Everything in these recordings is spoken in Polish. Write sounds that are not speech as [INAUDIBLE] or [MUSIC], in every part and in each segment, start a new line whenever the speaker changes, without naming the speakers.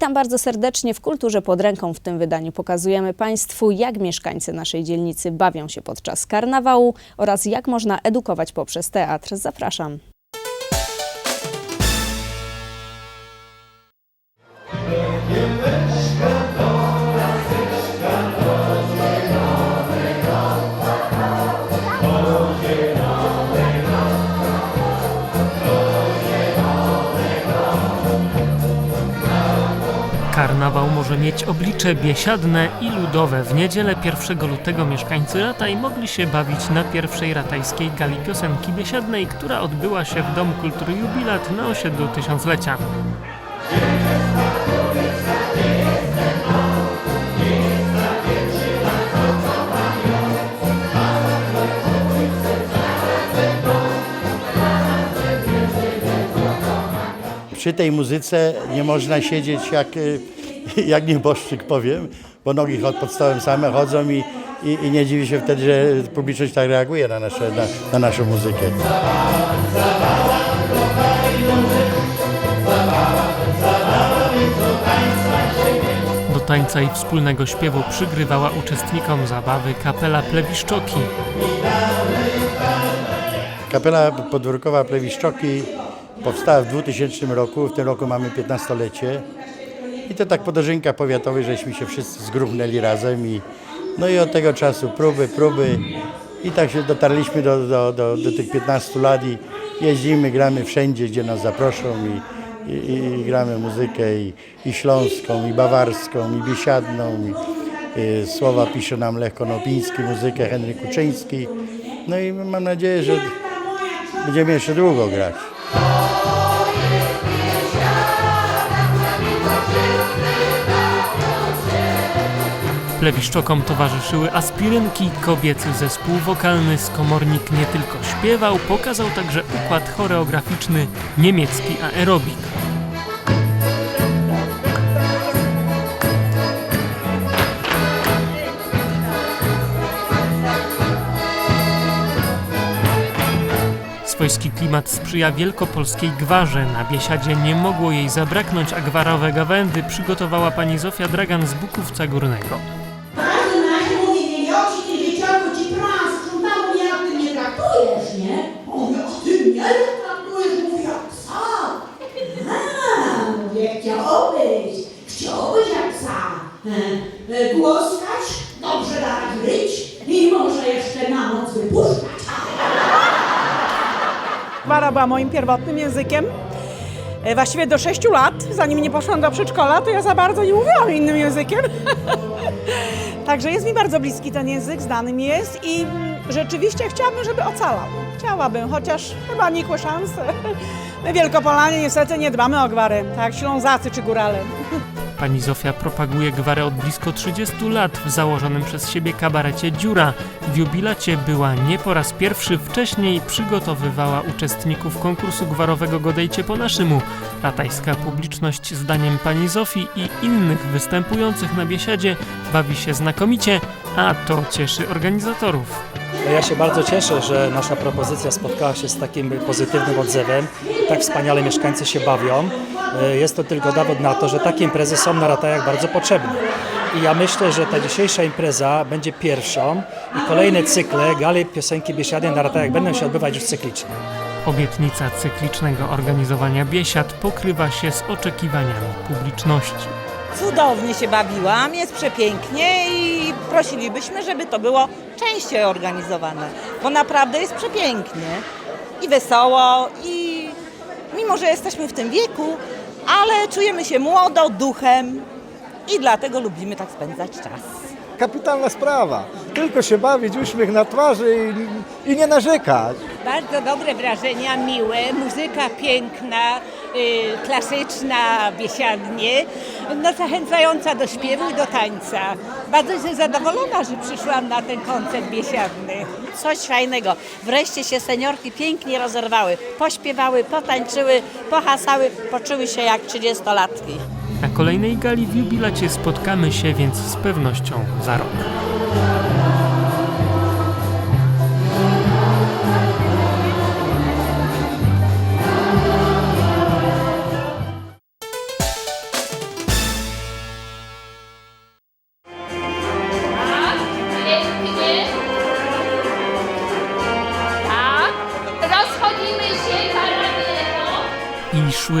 Witam bardzo serdecznie w Kulturze pod ręką. W tym wydaniu pokazujemy Państwu, jak mieszkańcy naszej dzielnicy bawią się podczas karnawału oraz jak można edukować poprzez teatr. Zapraszam.
Karnawał może mieć oblicze biesiadne i ludowe. W niedzielę 1 lutego mieszkańcy Rataj mogli się bawić na pierwszej ratajskiej gali piosenki biesiadnej, która odbyła się w Domu Kultury Jubilat na osiedlu Tysiąclecia.
Przy tej muzyce nie można siedzieć jak, y, [LAUGHS] jak nieboszczyk powiem, bo nogi pod stołem same chodzą i, i, i nie dziwi się wtedy, że publiczność tak reaguje na, nasze, na, na naszą muzykę.
Do tańca i wspólnego śpiewu przygrywała uczestnikom zabawy kapela Plewiszczoki.
Kapela podwórkowa Plewiszczoki powstała w 2000 roku, w tym roku mamy 15-lecie. I to tak po powiatowych, żeśmy się wszyscy zgrupnęli razem i no i od tego czasu próby, próby i tak się dotarliśmy do, do, do, do tych 15 lat i jeździmy, gramy wszędzie, gdzie nas zaproszą i, i, i gramy muzykę i, i śląską, i bawarską, i biesiadną, i, i słowa pisze nam Lech Konopiński, muzykę Henryk Kuczyński. No i mam nadzieję, że będziemy jeszcze długo grać.
Plewiszczokom towarzyszyły aspirynki, kobiecy zespół wokalny, skomornik nie tylko śpiewał, pokazał także układ choreograficzny niemiecki aerobik. Swojski klimat sprzyja wielkopolskiej gwarze. Na biesiadzie nie mogło jej zabraknąć, a gwarowe gawędy przygotowała pani Zofia Dragan z Bukówca Górnego.
Głoskać, dobrze dać ryć i może jeszcze na noc wypuszczać.
Gwara była moim pierwotnym językiem. E, Właściwie do 6 lat, zanim nie poszłam do przedszkola, to ja za bardzo nie mówiłam innym językiem. [LAUGHS] Także jest mi bardzo bliski ten język, znany mi jest i rzeczywiście chciałabym, żeby ocalał. Chciałabym, chociaż chyba nikłe szanse. [LAUGHS] My Wielkopolanie niestety nie dbamy o gwarę, tak jak Ślązacy czy Górale. [LAUGHS]
Pani Zofia propaguje gwarę od blisko 30 lat w założonym przez siebie kabarecie Dziura. W jubilacie była nie po raz pierwszy, wcześniej przygotowywała uczestników konkursu gwarowego Godejcie po naszemu. Ratajska publiczność zdaniem pani Zofii i innych występujących na biesiadzie bawi się znakomicie, a to cieszy organizatorów.
Ja się bardzo cieszę, że nasza propozycja spotkała się z takim pozytywnym odzewem. Tak wspaniale mieszkańcy się bawią. E, Jest to tylko dowód na to, że takie imprezy są na Ratajach bardzo potrzebne. I ja myślę, że ta dzisiejsza impreza będzie pierwszą i kolejne cykle Gali Piosenki Biesiady na Ratajach będą się odbywać już cyklicznie.
Obietnica cyklicznego organizowania biesiad pokrywa się z oczekiwaniami publiczności.
Cudownie się bawiłam, jest przepięknie i prosilibyśmy, żeby to było częściej organizowane, bo naprawdę jest przepięknie i wesoło i mimo, że jesteśmy w tym wieku, ale czujemy się młodo, duchem i dlatego lubimy tak spędzać czas.
kapitalna sprawa. Tylko się bawić, uśmiech na twarzy i, i nie narzekać.
Bardzo dobre wrażenia, miłe, muzyka piękna, y, klasyczna, biesiadnie, no zachęcająca do śpiewu i do tańca. Bardzo jestem zadowolona, że przyszłam na ten koncert biesiadny.
coś fajnego. Wreszcie się seniorki pięknie rozerwały. Pośpiewały, potańczyły, pohasały, poczuły się jak trzydziestolatki.
Na kolejnej gali w jubilacie spotkamy się więc z pewnością za rok.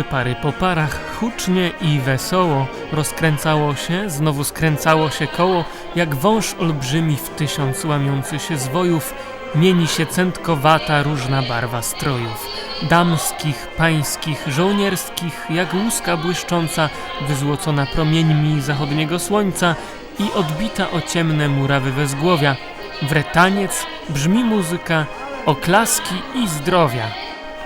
Szły pary po parach, hucznie i wesoło. Rozkręcało się, znowu skręcało się koło, jak wąż olbrzymi w tysiąc łamiący się zwojów, mieni się centkowata różna barwa strojów. Damskich, pańskich, żołnierskich, jak łuska błyszcząca, wyzłocona promieńmi zachodniego słońca i odbita o ciemne murawy wezgłowia. Wretaniec, brzmi muzyka, oklaski i zdrowia.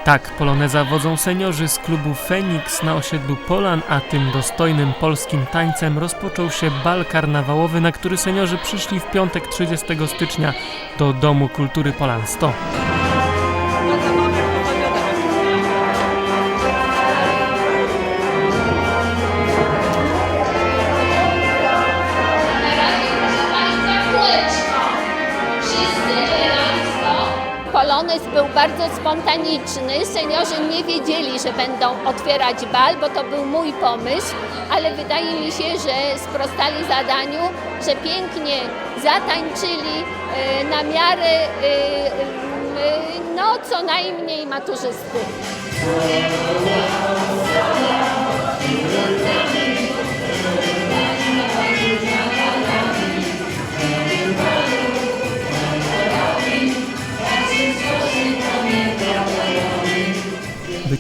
Tak poloneza wodzą seniorzy z klubu Feniks na osiedlu Polan, a tym dostojnym polskim tańcem rozpoczął się bal karnawałowy, na który seniorzy przyszli w piątek 30 stycznia do Domu Kultury Polan 100.
bardzo spontaniczny. Seniorzy nie wiedzieli, że będą otwierać bal, bo to był mój pomysł, ale wydaje mi się, że sprostali zadaniu, że pięknie zatańczyli e, na miarę e, e, no co najmniej maturzysty.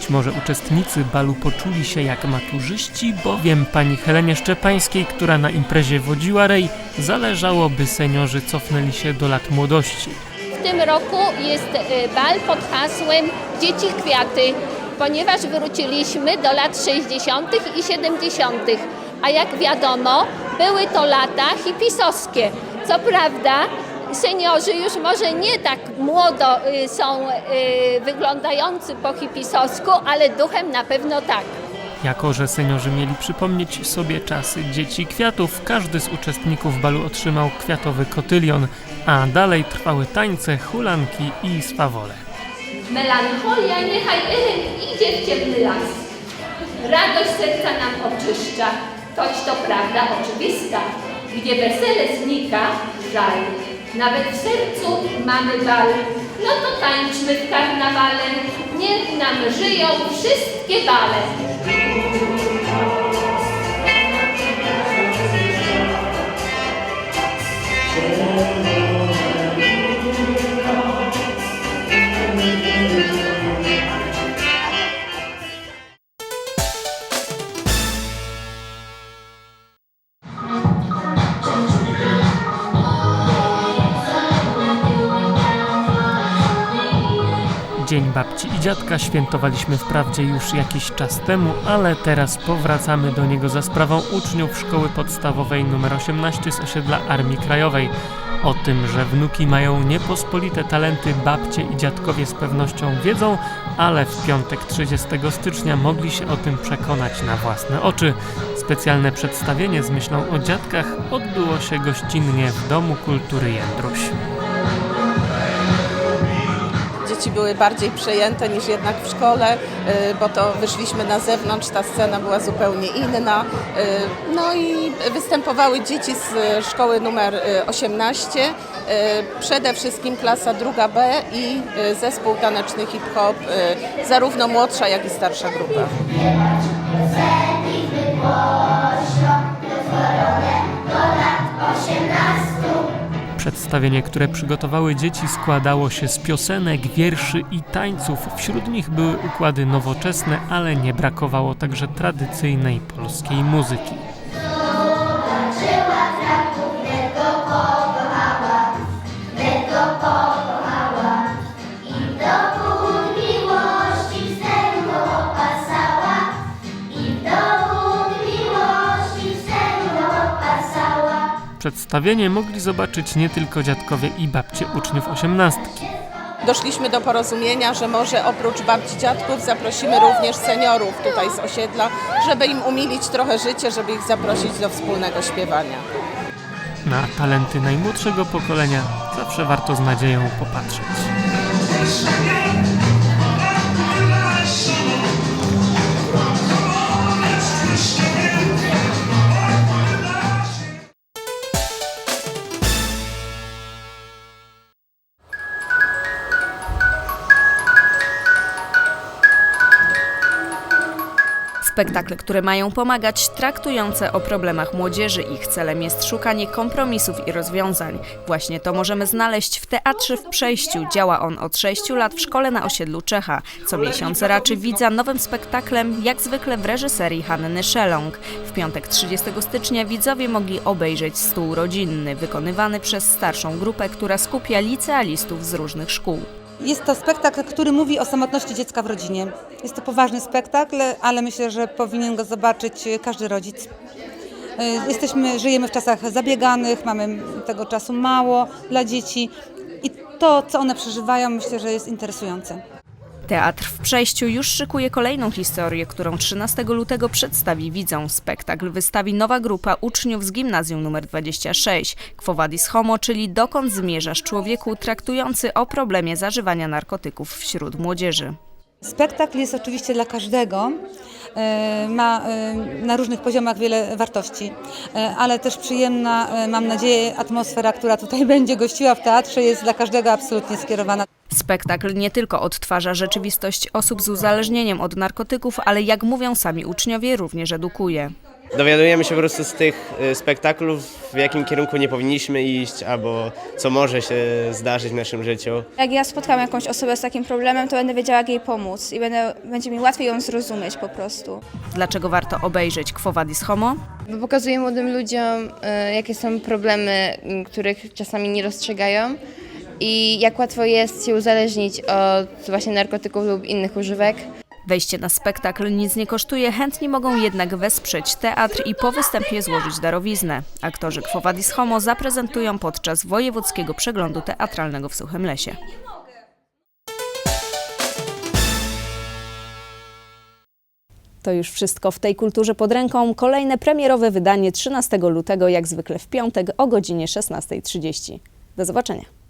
Być może uczestnicy balu poczuli się jak maturzyści, bowiem pani Helenie Szczepańskiej, która na imprezie wodziła rej, zależało, by seniorzy cofnęli się do lat młodości.
W tym roku jest e, bal pod hasłem Dzieci Kwiaty, ponieważ wróciliśmy do lat 60. i 70., a jak wiadomo, były to lata hipisowskie. Co prawda, seniorzy już może nie tak młodo y, są y, wyglądający po hipisowsku, ale duchem na pewno tak.
Jako, że seniorzy mieli przypomnieć sobie czasy dzieci kwiatów, każdy z uczestników balu otrzymał kwiatowy kotylion, a dalej trwały tańce, hulanki i swawole.
Melancholia niechaj Ellen idzie w ciemny las. Radość serca nam oczyszcza, toć to prawda oczywista. Gdzie wesele znika, żal. Nawet w sercu mamy bal. No to tańczmy w karnawale, niech nam żyją wszystkie bale.
Babci i dziadka świętowaliśmy wprawdzie już jakiś czas temu, ale teraz powracamy do niego za sprawą uczniów szkoły podstawowej nr 18 z osiedla Armii Krajowej. O tym, że wnuki mają niepospolite talenty, babcie i dziadkowie z pewnością wiedzą, ale w piątek 30 stycznia mogli się o tym przekonać na własne oczy. Specjalne przedstawienie z myślą o dziadkach odbyło się gościnnie w Domu Kultury Jędruś.
Dzieci były bardziej przejęte niż jednak w szkole, y, bo to wyszliśmy na zewnątrz, ta scena była zupełnie inna. Y, No i występowały dzieci z y, szkoły numer y, 18, y, przede wszystkim klasa druga B i zespół taneczny hip-hop, zarówno młodsza, jak i starsza grupa.
Przedstawienie, które przygotowały dzieci, składało się z piosenek, wierszy i tańców. Wśród nich były układy nowoczesne, ale nie brakowało także tradycyjnej polskiej muzyki. Przedstawienie mogli zobaczyć nie tylko dziadkowie i babcie uczniów osiemnastki.
Doszliśmy do porozumienia, że może oprócz babci dziadków zaprosimy również seniorów tutaj z osiedla, żeby im umilić trochę życie, żeby ich zaprosić do wspólnego śpiewania.
Na talenty najmłodszego pokolenia zawsze warto z nadzieją popatrzeć.
Spektakle, które mają pomagać, traktujące o problemach młodzieży. Ich celem jest szukanie kompromisów i rozwiązań. Właśnie to możemy znaleźć w Teatrze w Przejściu. Działa on od 6 lat w szkole na osiedlu Czecha. Co miesiąc raczy widza nowym spektaklem, jak zwykle w reżyserii Hanny Szelong. W piątek 30 stycznia widzowie mogli obejrzeć stół rodzinny, wykonywany przez starszą grupę, która skupia licealistów z różnych szkół.
Jest to spektakl, który mówi o samotności dziecka w rodzinie. Jest to poważny spektakl, ale myślę, że powinien go zobaczyć każdy rodzic. Y, Jesteśmy, żyjemy w czasach zabieganych, mamy tego czasu mało dla dzieci i to, co one przeżywają, myślę, że jest interesujące.
Teatr w Przejściu już szykuje kolejną historię, którą 13 lutego przedstawi widzom. Spektakl wystawi nowa grupa uczniów z gimnazjum nr 26, Quo Vadis Homo, czyli dokąd zmierzasz człowieku, traktujący o problemie zażywania narkotyków wśród młodzieży.
Spektakl jest oczywiście dla każdego. e, Ma e, na różnych poziomach wiele wartości, e, ale też przyjemna, mam nadzieję, atmosfera, która tutaj [LAUGHS] będzie gościła w teatrze, jest dla każdego absolutnie skierowana.
Spektakl nie tylko odtwarza rzeczywistość osób z uzależnieniem od narkotyków, ale jak mówią sami uczniowie, również edukuje.
Dowiadujemy się po prostu z tych y, spektaklów, w jakim kierunku nie powinniśmy iść, albo co może się zdarzyć w naszym życiu.
Jak ja spotkam jakąś osobę z takim problemem, to będę wiedziała, jak jej pomóc i będę, będzie mi łatwiej ją zrozumieć po prostu.
Dlaczego warto obejrzeć Quo Vadis Homo?
Bo pokazuje młodym ludziom, e, jakie są problemy, których czasami nie dostrzegają i jak łatwo jest się uzależnić od właśnie narkotyków lub innych używek.
Wejście na spektakl nic nie kosztuje, chętni mogą jednak wesprzeć teatr i po występie złożyć darowiznę. Aktorzy Quo Vadis Homo zaprezentują podczas wojewódzkiego przeglądu teatralnego w Suchym Lesie. To już wszystko w tej kulturze pod ręką. Kolejne premierowe wydanie 13 lutego, jak zwykle w piątek o godzinie 16.30. Do zobaczenia.